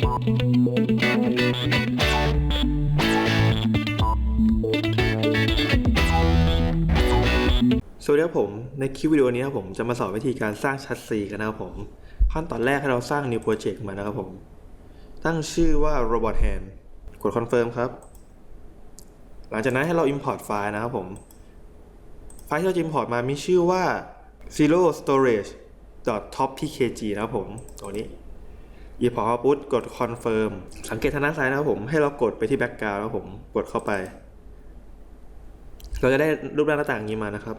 สวัสดีครับผม ในคลิปวิดีโอนี้ครับผมจะมาสอนวิธีการสร้างชัดซีกันนะครับผม ขั้นตอนแรกให้เราสร้าง new project มานะครับผม ตั้งชื่อว่า robot hand กด confirm ครับ หลังจากนั้นให้เรา import ไฟล์นะครับผม ไฟล์ที่เราจะ import มามีชื่อว่า zero storage top pkg นะครับผม ตัวนี้ import เข้าปุ๊บกด confirm สังเกตทางด้านซ้ายนะครับผม ให้เรากดไปที่ background นะครับผม กดเข้าไป เราจะได้รูปร่างหน้าต่างนี้มานะครับ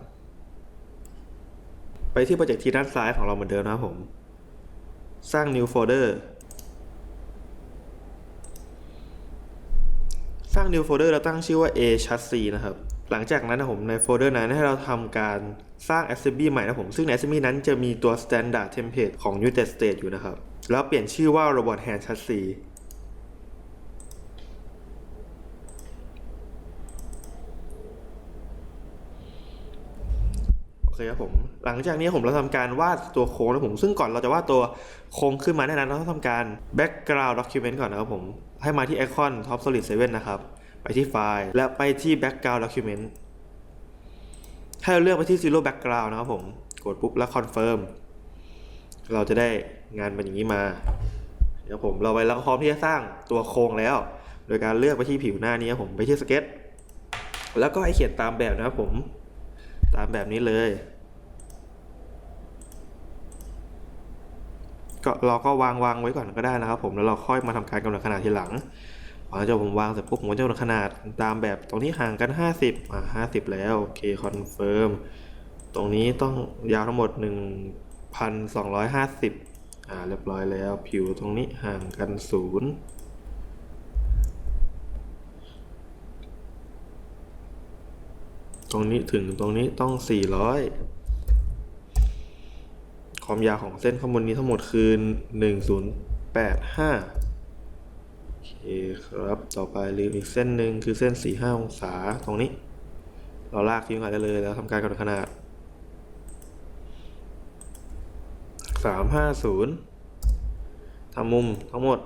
ไปที่โปรเจกต์ที่ด้านซ้ายของเราเหมือนเดิมนะครับผม สร้าง new folder สร้าง new folder แล้วตั้งชื่อว่า a chassis นะครับ หลังจากนั้นนะผมในโฟลเดอร์นั้นให้เราทำการสร้าง assembly ใหม่นะผม ซึ่งใน assembly นั้นจะมีตัว standard template ของ United States อยู่นะครับ แล้วเปลี่ยนชื่อว่า robot hand chassis โอเคครับผม หลังจากนี้ผมเราทำการวาดตัวโค้งนะผม ซึ่งก่อนเราจะวาดตัวโค้งขึ้นมาแน่นอนเราต้องทำการ background document ก่อนนะครับผม ให้มาที่ icon top solid 7 นะครับ ไปที่ไฟล์ และไปที่ background document ให้เราเลือกไปที่ zero background นะครับผม กดปุ๊บแล้ว confirm เราจะได้งานเป็นอย่างนี้มาเดี๋ยวผมเราไปแล้วพร้อมที่จะสร้างตัวโครงแล้ว โดยการเลือกไปที่ผิวหน้านี้ครับผมไปที่สเก็ตแล้วก็ให้เขียนตามแบบนะครับผมตามแบบนี้เลย ก็เราก็วางวางไว้ก่อนก็ได้นะครับ ผมแล้วเราค่อยมาทำการกำหนดขนาดทีหลังหลังจากผมวางเสร็จปุ๊บผมจะกำหนดขนาดตามแบบตรงนี้ห่างกัน 50อ่า50 แล้วโอเคคอนเฟิร์มตรงนี้ต้องยาวทั้งหมด 1,250อ่าเรียบร้อยแล้วผิวตรงนี้ห่างกันศูนย์ตรงนี้ถึงตรงนี้ต้อง 400 ความยาวของเส้นข้างบนนี้ทั้งหมดคือ 1085 โอเคครับ ต่อไปลืมอีกเส้นหนึ่งคือเส้น 45 องศาตรงนี้ เราลากทิ้งไปได้เลยแล้วทำการกำหนดขนาด 350ทำมุมทั้งหมด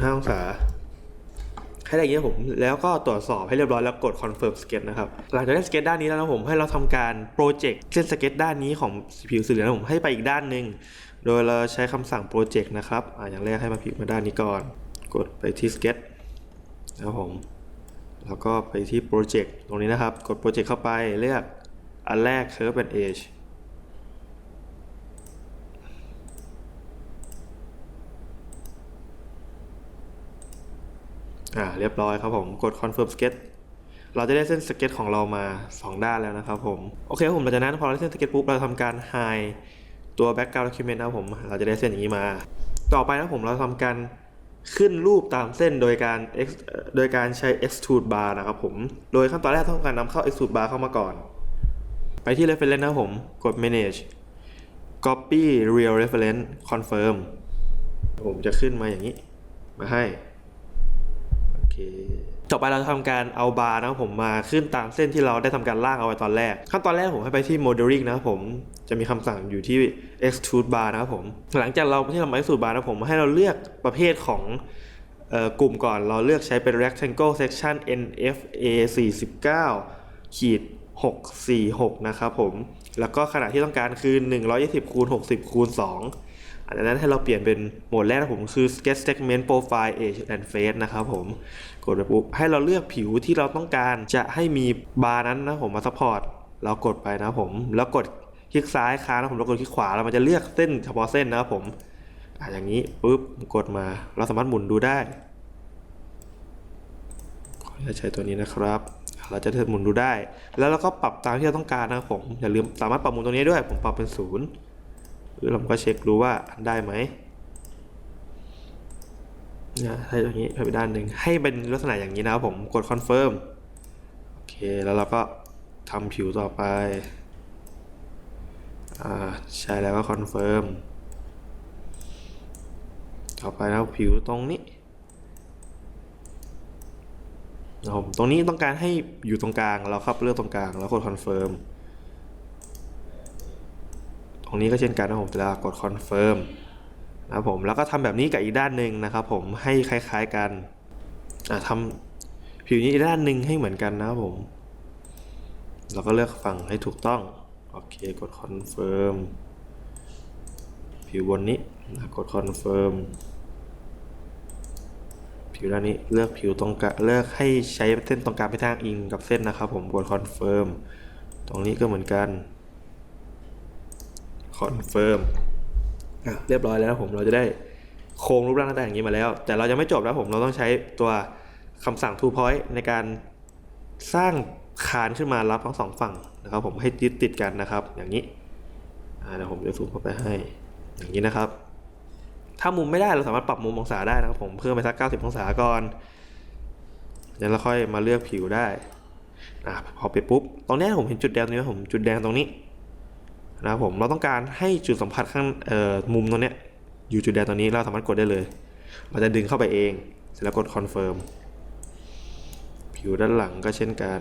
45องศาให้ได้อย่างนี้ครับผม แล้วก็ตรวจสอบให้เรียบร้อยแล้วกด confirm sketch นะครับ หลังจากได้สเก็ตด้านนี้แล้วนะผมให้เราทำการโปรเจกต์เส้นสเก็ตด้านนี้ของผิวสีเหลืองผมให้ไปอีกด้านหนึ่งโดยเราใช้คำสั่งโปรเจกต์นะครับออย่างแรกให้มาพลิกมาด้านนี้ก่อน กดไปที่สเก็ตนะครับผม แล้วก็ไปที่โปรเจกต์ตรงนี้นะครับ กดโปรเจกต์เข้าไปเลือกอันแรก curve and edge อ่าเรียบร้อยครับผมกด confirm sketch เราจะได้เส้นสเก็ตของเรามา 2 ด้านแล้วนะครับผมโอเคครับผมหลังจากนั้นพอเราได้เส้นสเก็ตปุ๊บเราทำการ hide ตัว background document นะครับผมเราจะได้เส้นอย่างนี้มา ต่อไปนะผมเราทำการขึ้นรูปตามเส้นโดยการ X, โดยการใช้ extrude bar นะครับผม โดยขั้นตอนแรกต้องการนำเข้า extrude bar เข้ามาก่อน ไปที่ reference นะครับผมกด manage copy real reference confirm ผมจะขึ้นมาอย่างนี้ มาให้ เค ต่อไปเราจะทำการเอาบาร์นะครับผมมาขึ้นตามเส้นที่เราได้ทำการล่างเอาไว้ตอนแรก ขั้นตอนแรกผมให้ไปที่ modeling นะครับผมจะมีคำสั่งอยู่ที่ extrude bar นะครับผม หลังจากเราที่เรามา extrude bar นะครับผมให้เราเลือกประเภทของออกลุ่มก่อนเราเลือกใช้เป็น rectangle section NFA 49ขีด646 นะครับผม แล้วก็ขนาดที่ต้องการคือ 120คูณ60คูณ2 อันนั้นให้เราเปลี่ยนเป็นโหมดแรกนะผมคือ sketch segment profile edge and face นะครับผม กดไปปุ๊บให้เราเลือกผิวที่เราต้องการจะให้มีบาร์นั้นนะผมมา support เรากดไปนะผม แล้วกดคลิกซ้ายค้างนะผมแล้วกดคลิกขวาแล้วมันจะเลือกเส้นเฉพาะเส้นนะครับผมอะอย่างนี้ปุ๊บกดมาเราสามารถหมุนดูได้ขออนุญาตใช้ตัวนี้นะครับ เราจะหมุนดูได้ แล้วเราก็ปรับตามที่เราต้องการนะครับผม อย่าลืมสามารถปรับหมุนตรงนี้ด้วย ผมปรับเป็นศูนย์ หรือเราก็เช็คดูว่าได้ไหมนะให้ตรงนี้ไปด้านหนึ่งให้เป็นลักษณะอย่างนี้นะครับผมกดคอนเฟิร์มโอเคแล้วเราก็ทำผิวต่อไปอ่าใช่แล้วก็คอนเฟิร์มต่อไปนะครับผิวตรงนี้นะครับผมตรงนี้ต้องการให้อยู่ตรงกลางเราครับเลือกตรงกลางแล้วกดคอนเฟิร์ม รงนี้ก็เช่นกันนะครับผมแต่ละกดคอนเฟิร์มนะครับผมแล้วก็ทำแบบนี้กับอีกด้านหนึ่งนะครับผมให้คล้ายๆกันอะทำผิวนี้อีกด้านหนึ่งให้เหมือนกันนะครับผม เราก็เลือกฝั่งให้ถูกต้อง โอเคกด confirm ผิวบนนี้นะกด confirm ผิวด้านนี้เลือกผิวตรงกลางเลือกให้ใช้เส้นตรงกลางไปทางอิงกับเส้นนะครับผมกด confirm ตรงนี้ก็เหมือนกัน confirm อะเรียบร้อยแล้วผมเราจะได้โครงรูปร่างหน้าตาอย่างนี้มาแล้ว แต่เรายังไม่จบนะผมเราต้องใช้ตัวคำสั่ง two point ในการสร้างคานขึ้นมารับทั้งสองฝั่งนะครับผมให้ยึดติดกันนะครับ อย่างนี้เดี๋ยวผมจะซูมเข้าไปให้ อย่างนี้นะครับ ถ้ามุมไม่ได้เราสามารถปรับมุมองศาได้นะครับ ผมเพิ่มไปสัก 90 องศาก่อนแล้วเราค่อยมาเลือกผิวได้อะพอไปปุ๊บ ตรงนี้ผมเห็นจุดแดงตรงนี้ผมจุดแดงตรงนี้ นะครับผมเราต้องการให้จุดสัมผัสข้างมุมตรงนี้อยู่จุดแดตรงนี้เราสามารถกดได้เลย เราจะดึงเข้าไปเองเสร็จแล้วกดคอนเฟิร์มผิวด้านหลังก็เช่นกัน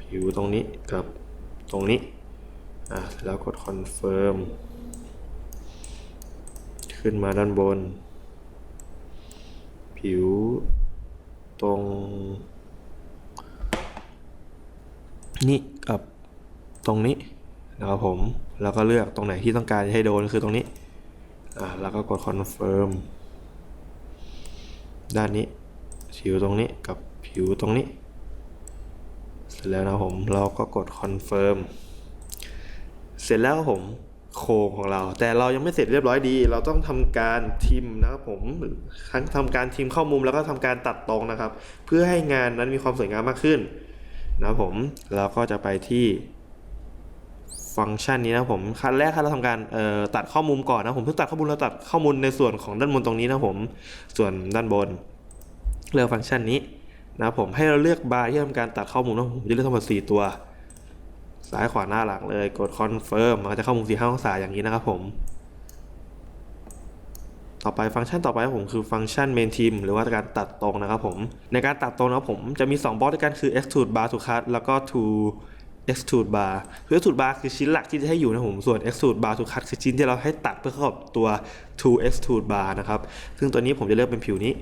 ผิวตรงนี้กับตรงนี้อะแล้วกดคอนเฟิร์มขึ้นมาด้านบน ผิวตรง นี่กับตรงนี้ นะครับผม แล้วก็เลือกตรงไหนที่ต้องการให้โดนคือตรงนี้ อ่า แล้วก็กดคอนเฟิร์มด้านนี้ ผิวตรงนี้กับผิวตรงนี้ เสร็จแล้วนะผม เราก็กดคอนเฟิร์มเสร็จแล้วผมโครงของเรา แต่เรายังไม่เสร็จเรียบร้อยดี เราต้องทำการทิมนะครับผมทั้งทำการทิมเข้ามุมแล้วก็ทำการตัดตรงนะครับ เพื่อให้งานนั้นมีความสวยงามมากขึ้นนะครับผมเราก็จะไปที่ ฟังก์ชันนี้นะผมขั้นแรกครับเราทำการตัดข้อมูลก่อนนะผมเพิ่งตัดข้อมูลเราตัดข้อมูลในส่วนของด้านบนตรงนี้นะผมส่วนด้านบนเลือกฟังก์ชันนี้นะผมให้เราเลือกบาร์ที่ทำการตัดข้อมูลนะผมจะเลือกทั้งหมด4ตัวซ้ายขวาหน้าหลังเลยกดคอนเฟิร์มมันก็จะเข้ามุมสี่ห้าองศาอย่างนี้นะครับผม ต่อไปฟังก์ชันต่อไปของผมคือฟังก์ชัน main team หรือว่าการตัดตรงนะครับผม ในการตัดตรงนะผมจะมี 2บล็อกด้วยกันคือ extrude bar to cut แล้วก็ to extrude bar คือ extrude bar คือชิ้นหลักที่จะให้อยู่นะผม ส่วน extrude bar to cut คือชิ้นที่เราให้ตัดเพื่อเข้ากับตัว to extrude bar นะครับ ซึ่งตัวนี้ผมจะเลือกเป็นผิวนี้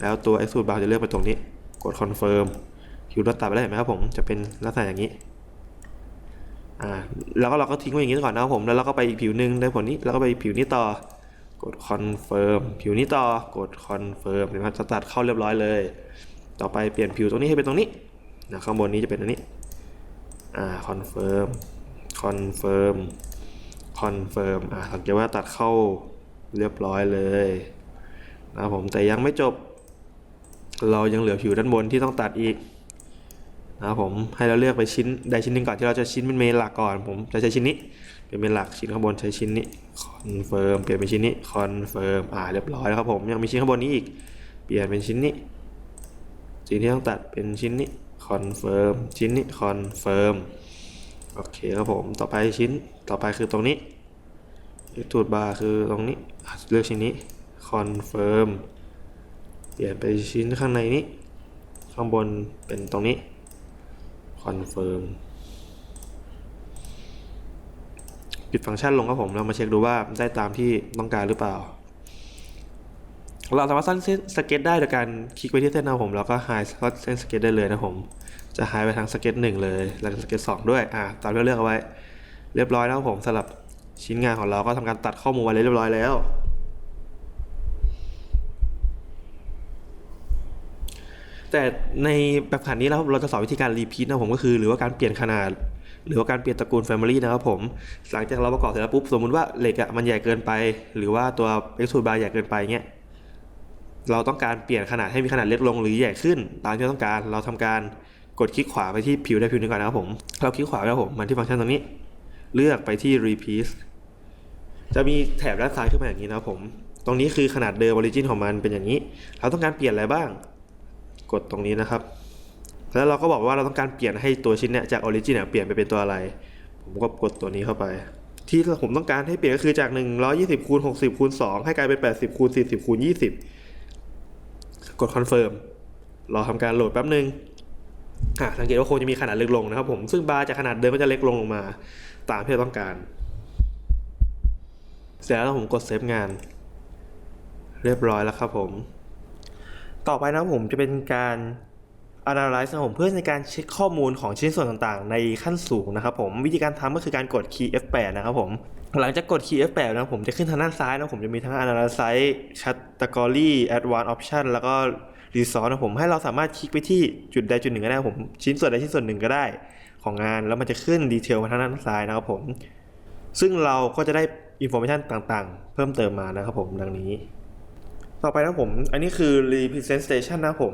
แล้วตัว extrude bar จะเลือกไปตรงนี้ กด confirm ผิวเราตัดไปแล้วเห็นไหมครับผม จะเป็นลักษณะอย่างนี้ อ่า แล้วก็เราก็ทิ้งไว้อย่างนี้ก่อนนะครับผม แล้วเราก็ไปอีกผิวหนึ่งได้ผลนี้ แล้วก็ไปผิวนี้ต่อ กดคอนเฟิร์มผิวนี้ต่อ กดคอนเฟิร์มเห็นไหมครับจะตัดเข้าเรียบร้อยเลย ต่อไปเปลี่ยนผิวตรงนี้ให้เป็นตรงนี้นะข้างบนนี้จะเป็นตรงนี้ อ่าคอนเฟิร์มคอนเฟิร์มคอนเฟิร์มอ่าสังเกตว่าตัดเข้าเรียบร้อยเลยนะผมแต่ยังไม่จบ เรายังเหลือผิวด้านบนที่ต้องตัดอีกนะครับผมให้เราเลือกไปชิ้นใดชิ้นหนึ่งก่อนที่เราจะชิ้นเป็นเมนหลักก่อน ผมจะใช้ชิ้นนี้เป็นเมนหลักชิ้นข้างบนใช้ชิ้นนี้คอนเฟิร์มเปลี่ยนเป็นชิ้นนี้คอนเฟิร์มอ่าเรียบร้อยแล้วครับผมยังมีชิ้นข้างบนนี้อีก เปลี่ยนเป็นชิ้นนี้สิ่งที่ต้องตัดเป็นชิ้นนี้ คอนเฟิร์มชิ้นนี้คอนเฟิร์มโอเคครับผมต่อไปชิ้นต่อไปคือตรงนี้ตูดบาร์คือตรงนี้เลือกชิ้นนี้คอนเฟิร์มเปลี่ยนไปชิ้นข้างในนี้ ข้างบนเป็นตรงนี้คอนเฟิร์มปิดฟังก์ชันลงครับผมเรามาเช็คดูว่าได้ตามที่ต้องการหรือเปล่า เราสามารถสร้างเส้นสเก็ตได้โดยการคลิกไปที่เส้นนะครับผมแล้วก็หายเส้นสเก็ตได้เลยนะผม จะหายไปทางสเก็ตหนึ่งเลย แล้วก็สเก็ตสองด้วยอ่าตามที่เราเลือกเอาไว้ เรียบร้อยแล้วผมสำหรับชิ้นงานของเราก็ทำการตัดข้อมูลไว้เรียบร้อยแล้ว แต่ในแบบขันนี้แล้วเราจะสอนวิธีการรีพีทนะผมก็คือ หรือว่าการเปลี่ยนขนาดหรือว่าการเปลี่ยนตระกูล Family นะครับผม หลังจากเราประกอบเสร็จแล้วปุ๊บ สมมุติว่าเหล็กอะมันใหญ่เกินไป หรือว่าตัว extrude bar ใหญ่เกินไปเงี้ย เราต้องการเปลี่ยนขนาดให้มีขนาดเล็กลงหรือใหญ่ขึ้น ตามที่ต้องการเราทำการกดคลิกขวาไปที่ผิวใดผิวนึงก่อนนะครับผม เราคลิกขวาแล้วผมมาที่ฟังก์ชันตรงนี้ เลือกไปที่ repeat จะมีแถบด้านซ้ายขึ้นมาอย่างนี้นะครับผม ตรงนี้คือขนาดเดิม origin ของมันเป็นอย่างนี้ เราต้องการเปลี่ยนอะไรบ้าง กดตรงนี้นะครับ แล้วเราก็บอกว่าเราต้องการเปลี่ยนให้ตัวชิ้นเนี่ยจากออริจินเนี่ยเปลี่ยนไปเป็นตัวอะไร ผมก็กดตัวนี้เข้าไป ที่ผมต้องการให้เปลี่ยนก็คือจาก 120คูณ60คูณ2ให้กลายเป็น 80คูณ40คูณ20 กดคอนเฟิร์มรอทำการโหลดแป๊บนึงอะสังเกตว่าโครงจะมีขนาดเล็กลงนะครับผม ซึ่งบาร์จากขนาดเดิมก็จะเล็กลงลงมา ตามที่เราต้องการ เสร็จแล้วผมกดเซฟงาน เรียบร้อยแล้วครับผม ต่อไปนะครับผมจะเป็นการ analyze นะผมเพื่อในการเช็คข้อมูลของชิ้นส่วนต่างๆ ในขั้นสูงนะครับผม วิธีการทำก็คือการกด key F8 นะครับผม หลังจากกด key F8 นะผมจะขึ้นทางด้านซ้ายนะผมจะมีทั้ง analyze category advanced option แล้วก็ resource นะผมให้เราสามารถคลิกไปที่จุดใดจุดหนึ่งก็ได้ผมชิ้นส่วนใดชิ้นส่วนหนึ่งก็ได้ของงาน แล้วมันจะขึ้นดีเทลมาทางด้านซ้ายนะครับผม ซึ่งเราก็จะได้ information ต่างๆ เพิ่มเติมมานะครับผมดังนี้ ต่อไปนะผม อันนี้คือ representation นะผม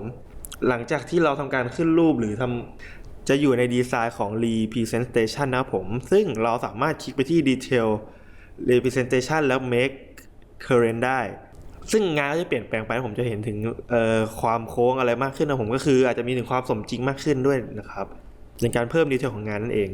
หลังจากที่เราทำการขึ้นรูปหรือทำ จะอยู่ในดีไซน์ของ representation นะผม ซึ่งเราสามารถคลิกไปที่ detail representation แล้ว make current ได้ ซึ่งงานก็จะเปลี่ยนแปลงไปผมจะเห็นถึงเอ่อความโค้งอะไรมากขึ้นนะผมก็คืออาจจะมีถึงความสมจริงมากขึ้นด้วยนะครับในการเพิ่มดีเทลของงานนั่นเอง